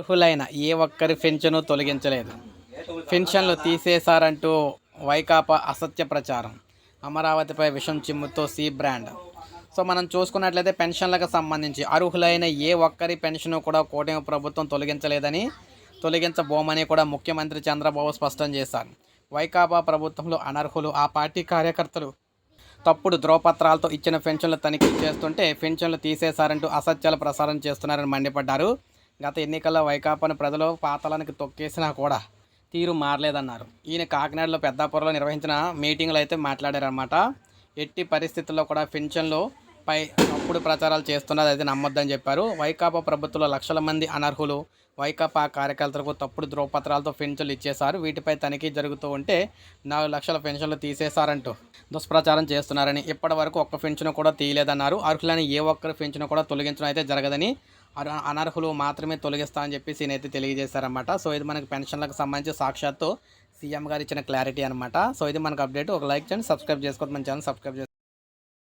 అర్హులైన ఏ ఒక్కరి పెన్షను తొలగించలేదు. పెన్షన్లు తీసేశారంటూ వైకాపా అసత్య ప్రచారం. అమరావతిపై విషం చిమ్ముతో సి బ్రాండ్. సో మనం చూసుకున్నట్లయితే పెన్షన్లకు సంబంధించి అర్హులైన ఏ ఒక్కరి పెన్షన్ కూడా కూటమి ప్రభుత్వం తొలగించలేదని తొలగించబోమని కూడా ముఖ్యమంత్రి చంద్రబాబు స్పష్టం చేశారు. వైకాపా ప్రభుత్వంలో అనర్హులు ఆ పార్టీ కార్యకర్తలు. తప్పుడు ధ్రువపత్రాలతో ఇచ్చిన పెన్షన్లు తనిఖీ చేస్తుంటే పెన్షన్లు తీసేశారంటూ అసత్యాలు ప్రసారం చేస్తున్నారని మండిపడ్డారు. గత ఎన్నికల్లో వైకాపాను ప్రజలు పాతాళానికి తొక్కేసినా కూడా తీరు మారలేదన్నారు. ఈయన కాకినాడలో పెద్దాపురంలో నిర్వహించిన మీటింగ్లో అయితే మాట్లాడారనమాట ఎట్టి పరిస్థితుల్లో కూడా పెన్షన్లు పై తప్పుడు ప్రచారాలు చేస్తున్నది అయితే నమ్మొద్దని చెప్పారు. వైకాపా ప్రభుత్వంలో లక్షల మంది అనర్హులు వైకాపా కార్యకర్తలకు తప్పుడు ధ్రువపత్రాలతో పెన్షన్లు ఇచ్చేశారు. వీటిపై తనిఖీ జరుగుతూ ఉంటే నాలుగు లక్షల పెన్షన్లు తీసేశారంటూ దుష్ప్రచారం చేస్తున్నారని ఇప్పటి వరకు ఒక్క పెన్షన్ కూడా తీయలేదన్నారు. అర్హులని ఏ ఒక్కరి పెన్షన్ కూడా తొలగించడం అయితే జరగదని అనర్హులు మాత్రమే తొలగిస్తా అని చెప్పేసి నేనైతే తెలియజేశారన్నమాట. సో ఇది మనకి పెన్షన్లకు సంబంధించి సాక్షాత్తు సీఎం గారు ఇచ్చిన క్లారిటీ అనమాట సో ఇది మనకు అప్డేట్. ఒక లైక్ చేయండి సబ్స్క్రైబ్ చేసుకోవద్దు మన ఛానల్ సబ్స్క్రైబ్ చేసుకోండి.